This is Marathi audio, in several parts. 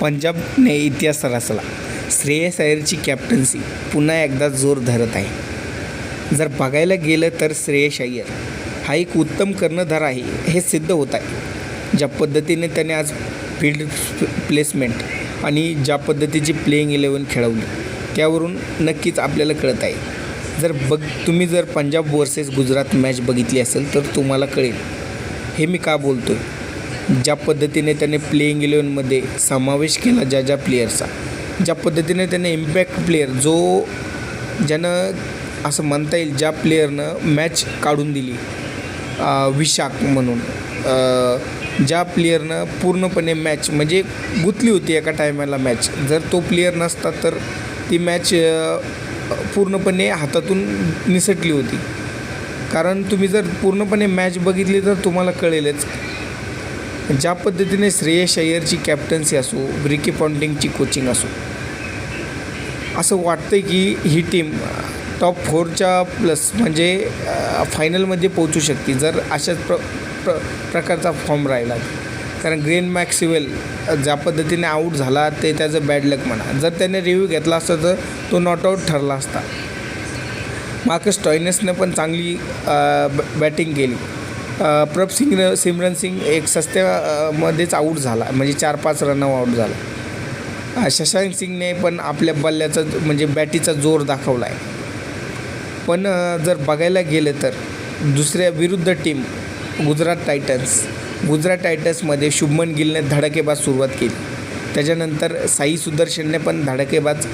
पंजाबने इतिहास रचला. श्रेयस अय्यरची कॅप्टन्सी पुन्हा एकदा जोर धरत आहे. जर बघायला गेलं तर श्रेयस अय्यर हा एक उत्तम कर्णधार आहे हे सिद्ध होत आहे. ज्या पद्धतीने त्याने आज फील्ड प्लेसमेंट आणि ज्या पद्धतीची प्लेईंग इलेवन खेळवली त्यावरून नक्कीच आपल्याला कळत आहे. जर बघ तुम्ही जर पंजाब वर्सेस गुजरात मॅच बघितली असेल तर तुम्हाला कळेल. हे मी का बोलतो आहे ज्या पद्धतीने त्याने प्लेईंग इलेवनमध्ये समावेश केला ज्या ज्या प्लेयरचा ज्या पद्धतीने त्याने इम्पॅक्ट प्लेयर जो ज्यानं असं म्हणता येईल ज्या प्लेयरनं मॅच काढून दिली विशाक विशाख म्हणून ज्या प्लेयरनं पूर्णपणे मॅच म्हणजे गुंतली होती एका टायमाला मॅच जर तो प्लेयर नसता तर ती मॅच पूर्णपणे हातातून निसटली होती. कारण तुम्ही जर पूर्णपणे मॅच बघितली तर तुम्हाला कळेलच. ज्या पद्धतीने श्रेयस अय्यरची कॅप्टन्सी असो ब्रिकी पॉन्टिंगची कोचिंग असो असं वाटतं की ही टीम टॉप फोरच्या प्लस म्हणजे फायनलमध्ये पोहोचू शकते जर अशाच प्र प्र प्रकारचा फॉर्म राहिला. कारण ग्रेन मॅक्सिवेल ज्या पद्धतीने आऊट झाला ते त्याचं बॅड लक म्हणा. जर त्याने रिव्ह्यू घेतला असता तर तो नॉट आऊट ठरला असता. मार्कस टॉयनेसने पण चांगली बॅटिंग केली. प्रभ सिंग सिमरन सिंग एक सस्त्यामध्येच आऊट झाला. म्हणजे चार पाच रन आऊट झाला. शशांक सिंगने पण आपल्या बल्ल्याचा म्हणजे बॅटीचा जोर दाखवला आहे पण जर बघायला गेलं तर दुसऱ्या विरुद्ध टीम गुजरात टायटन्स गुजरात टायटन्समध्ये शुभमन गिलने धडाकेबाज सुरुवात केली. त्याच्यानंतर साई सुदर्शनने पण धडाकेबाज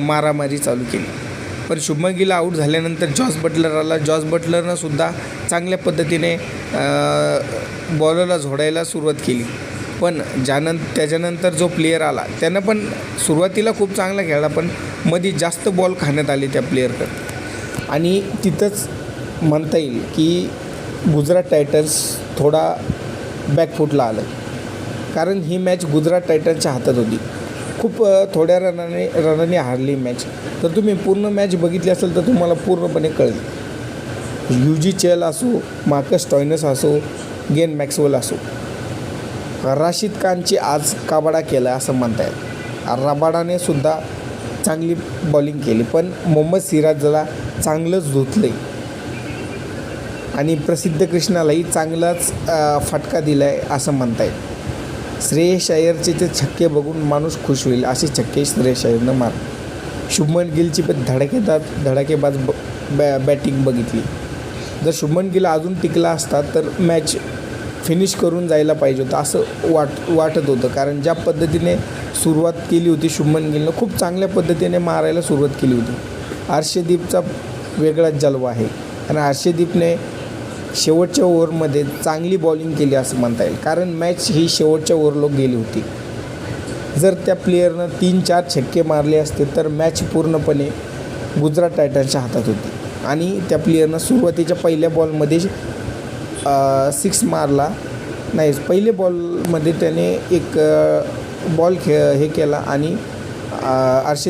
मारामारी चालू केली. पण शुभमन गिल आऊट झाल्यानंतर जॉस बटलर आला. जॉस बटलरनं सुद्धा चांगल्या पद्धतीने बॉलरला झोडायला सुरुवात केली. पण ज्यान त्याच्यानंतर जो प्लेयर आला त्यानं पण सुरुवातीला खूप चांगला खेळला पण मध्ये जास्त बॉल खाण्यात आले त्या प्लेअरकडे आणि तिथंच म्हणता येईल की गुजरात टायटन्स थोडा बॅकफुटला आलं. कारण ही मॅच गुजरात टायटन्सच्या हातात होती. खूप थोड्या रनाने रनाने हारली मॅच तर तुम्ही पूर्ण मॅच बघितली असेल तर तुम्हाला पूर्णपणे कळेल. यू जी चेल असो मार्कस टॉयनस असो गेन मॅक्सवेल असो राशीद खानची आज काबाडा केला असं म्हणता येईल रबाडाने सुद्धा चांगली बॉलिंग केली पण मोहम्मद सिराजला चांगलंच धुतलं आणि प्रसिद्ध कृष्णालाही चांगलाच फटका दिला आहे असं म्हणता येईल श्रेयस अय्यरचे ते छक्के बघून माणूस खुश होईल असे छक्के श्रेयस अय्यरनं मार शुभमन गिलची पण धडाकेदार धडाकेबाज ब बॅ बॅटिंग बघितली. जर शुभमन गिल अजून टिकला असता तर मॅच फिनिश करून जायला पाहिजे होतं असं वाट वाटत होतं. कारण ज्या पद्धतीने सुरुवात केली होती शुभमन गिलनं खूप चांगल्या पद्धतीने मारायला सुरुवात केली होती. हर्षदीपचा वेगळाच जलवा आहे. आणि हर्षदीपने शेवटच्या ओव्हरमध्ये चांगली बॉलिंग केली असं म्हणता येईल. कारण मॅच ही शेवटच्या ओव्हरला गेली होती. जर त्या प्लेयरनं तीन चार छक्के मारले असते तर मॅच पूर्णपणे गुजरात टायटन्सच्या हातात होती. आणि त्या प्लेयरनं सुरुवातीच्या पहिल्या बॉलमध्ये सिक्स मारला. नाही पहिल्या बॉलमध्ये त्याने एक बॉल खे हे केला आणि अर्षद